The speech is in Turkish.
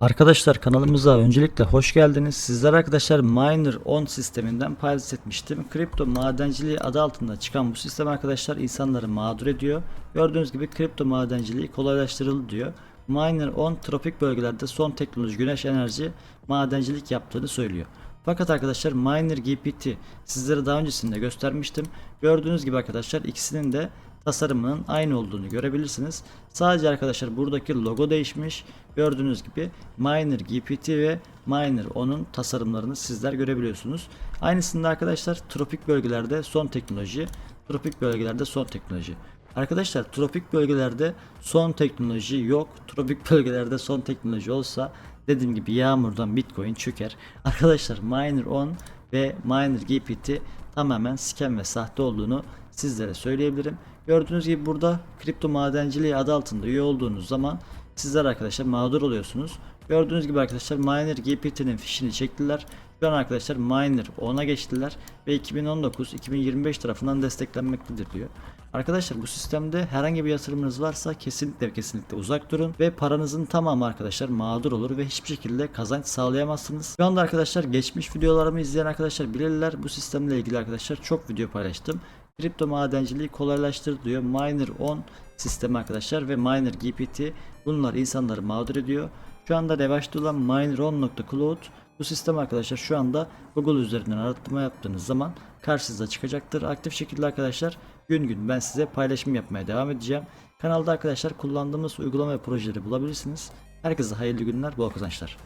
Arkadaşlar kanalımıza öncelikle hoş geldiniz. Sizler arkadaşlar Miner 10 sisteminden paylaş etmiştim. Kripto madenciliği adı altında çıkan bu sistem arkadaşlar insanları mağdur ediyor. Gördüğünüz gibi kripto madenciliği kolaylaştırıldı diyor. Miner 10 tropik bölgelerde son teknoloji güneş enerji madencilik yaptığını söylüyor. Fakat arkadaşlar Miner GPT sizlere daha öncesinde göstermiştim. Gördüğünüz gibi arkadaşlar ikisinin de tasarımının aynı olduğunu görebilirsiniz. Sadece arkadaşlar buradaki logo değişmiş. Gördüğünüz gibi Miner GPT ve Miner onun tasarımlarını sizler görebiliyorsunuz. Aynısında arkadaşlar tropik bölgelerde son teknoloji, tropik bölgelerde son teknoloji. Arkadaşlar tropik bölgelerde son teknoloji yok. Tropik bölgelerde son teknoloji olsa dediğim gibi yağmurdan Bitcoin çöker. Arkadaşlar Miner 10 ve Miner GPT tamamen scam ve sahte olduğunu sizlere söyleyebilirim. Gördüğünüz gibi burada kripto madenciliği adı altında üye olduğunuz zaman sizler arkadaşlar mağdur oluyorsunuz. Gördüğünüz gibi arkadaşlar Miner GPT'nin fişini çektiler. Şu an arkadaşlar Miner 10'a geçtiler ve 2019-2025 tarafından desteklenmektedir diyor. Arkadaşlar bu sistemde herhangi bir yatırımınız varsa kesinlikle kesinlikle uzak durun ve paranızın tamamı arkadaşlar mağdur olur ve hiçbir şekilde kazanç sağlayamazsınız. Şu anda arkadaşlar geçmiş videolarımı izleyen arkadaşlar bilirler bu sistemle ilgili arkadaşlar çok video paylaştım. Kripto madenciliği kolaylaştır diyor. Miner 10 sistemi arkadaşlar ve Miner GPT bunlar insanları mağdur ediyor. Şu anda revaçta olan miner10.cloud bu sistem arkadaşlar şu anda Google üzerinden arattırma yaptığınız zaman karşınıza çıkacaktır. Aktif şekilde arkadaşlar gün gün ben size paylaşım yapmaya devam edeceğim. Kanalda arkadaşlar kullandığımız uygulama ve projeleri bulabilirsiniz. Herkese hayırlı günler, bol kazançlar.